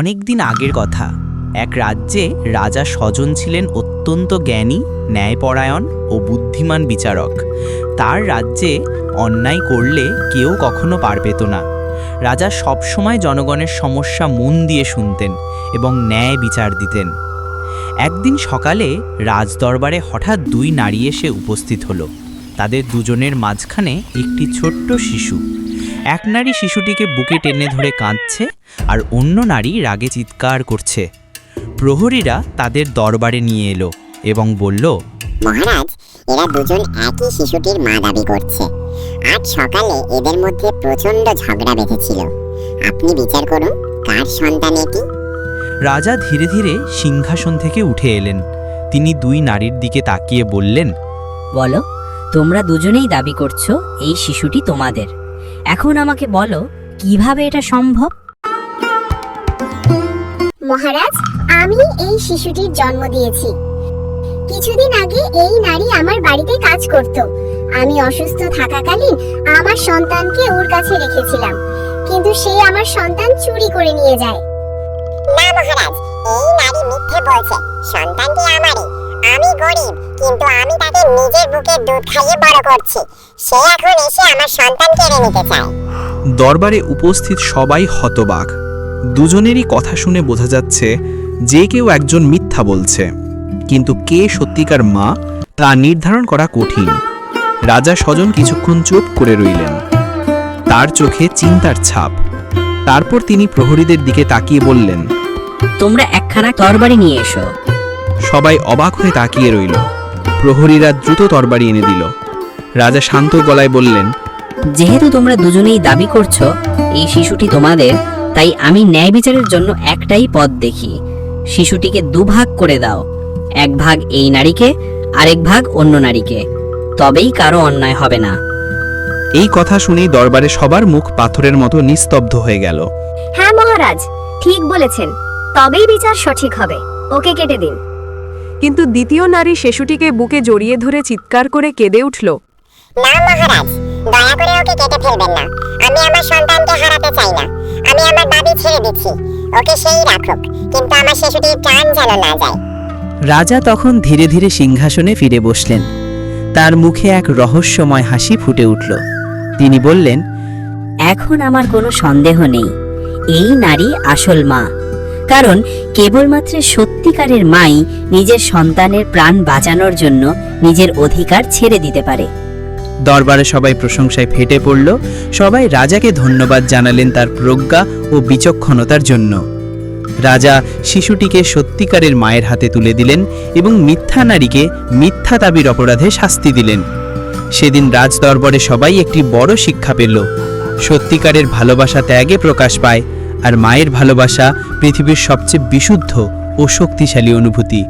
অনেক দিন আগের কথা। এক রাজ্যে রাজা স্বজন ছিলেন অত্যন্ত জ্ঞানী, ন্যায়পরায়ণ ও বুদ্ধিমান বিচারক। তার রাজ্যে অন্যায় করলে কেউ কখনো পার পেত না। রাজা সবসময় জনগণের সমস্যা মন দিয়ে শুনতেন এবং ন্যায় বিচার দিতেন। একদিন সকালে রাজদরবারে হঠাৎ দুই নারী এসে উপস্থিত হলো। তাদের দুজনের মাঝখানে একটি ছোট্ট শিশু। এক নারী শিশুটিকে বুকে টেনে ধরে কাঁদছে আর অন্য নারী রাগে চিৎকার করছে। প্রহরীরা তাদের দরবারে নিয়ে এলো এবং বলল মহারাজ এরা দুজন একই শিশুটির মা দাবি করছে। আজ সকালে এদের মধ্যে প্রচণ্ড ঝগড়া বেঁধেছিল। আপনি বিচার করুন কার সন্তান এটি? রাজা ধীরে ধীরে সিংহাসন থেকে উঠে এলেন। তিনি দুই নারীর দিকে তাকিয়ে বললেন বলো তোমরা দুজনেই দাবি করছ এই শিশুটি তোমাদের। এখন আমাকে বলো কীভাবে এটা সম্ভব? মহারাজ আমি এই শিশুটির জন্ম দিয়েছি। কিছুদিন আগে এই নারী আমার বাড়িতে কাজ করত। আমি অসুস্থ থাকাকালীন আমার সন্তানকে ওর কাছে রেখেছিলাম। কিন্তু সে আমার সন্তান চুরি করে নিয়ে যায়। না মহারাজ এই নারী মিথ্যে বলছে। সন্তানটি আমারই। আমি গরিব কিন্তু আমি তাকে নিজের বুকে দুধ খাইয়ে বড় করছি। সে এখন এসে আমার সন্তান কেড়ে নিতে চায়। দরবারে উপস্থিত সবাই হতবাক। দুজনেরই কথা শুনে বোঝা যাচ্ছে যে কেউ একজন মিথ্যা বলছে। কিন্তু কে সত্যিকার মা তা নির্ধারণ করা কঠিন। রাজা স্বজন কিছুক্ষণ চুপ করে রইলেন। তার চোখে চিন্তার ছাপ। তারপর তিনি প্রহরীদের দিকে তাকিয়ে বললেন তোমরা একখানা তরবারি নিয়ে এসো। সবাই অবাক হয়ে তাকিয়ে রইল। প্রহরীরা দ্রুত তরবারি এনে দিল। রাজা শান্ত গলায় বললেন যেহেতু তোমরা দুজনেই দাবি করছ এই শিশুটি তোমাদের তাই আমি ন্যায় বিচারের জন্য একটাই পথ দেখি। শিশুটিকে দুভাগ করে দাও এক ভাগ এই নারীকে আরেক ভাগ অন্য নারীকে। তবেই কারও অন্যায় হবে না। এই কথা শুনেই দরবারে সবার মুখ পাথরের মতো নিস্তব্ধ হয়ে গেল। হ্যাঁ মহারাজ ঠিক বলেছেন। তবেই বিচার সঠিক হবে। ওকে কেটে দিন। কিন্তু দ্বিতীয় নারী শিশুটিকে বুকে জড়িয়ে ধরে চিৎকার করে কেঁদে উঠল। না মহারাজ দয়া করে ওকে কেটে ফেলবেন না। আমি আমার সন্তানকে হারাতে চাই না। আমি আমার দাবি ছেড়ে দিচ্ছি। ওকে সেই রাখুক কিন্তু আমার শিশুটির প্রাণ যেন না যায়। রাজা তখন ধীরে ধীরে সিংহাসনে ফিরে বসলেন। তার মুখে এক রহস্যময় হাসি ফুটে উঠল। তিনি বললেন এখন আমার কোনো সন্দেহ নেই। এই নারী আসল মা। কারণ কেবলমাত্র সত্যিকারের মাই নিজের সন্তানের প্রাণ বাঁচানোর জন্য নিজের অধিকার ছেড়ে দিতে পারে। দরবারে সবাই প্রশংসায় ফেটে পড়ল। সবাই রাজাকে ধন্যবাদ জানালেন তার প্রজ্ঞা ও বিচক্ষণতার জন্য। রাজা শিশুটিকে সত্যিকারের মায়ের হাতে তুলে দিলেন এবং মিথ্যা নারীকে মিথ্যা দাবির অপরাধে শাস্তি দিলেন। সেদিন রাজ দরবারে সবাই একটি বড় শিক্ষা পেল। সত্যিকারের ভালোবাসা ত্যাগে প্রকাশ পায় আর মায়ের ভালোবাসা পৃথিবীর সবচেয়ে বিশুদ্ধ ও শক্তিশালী অনুভূতি।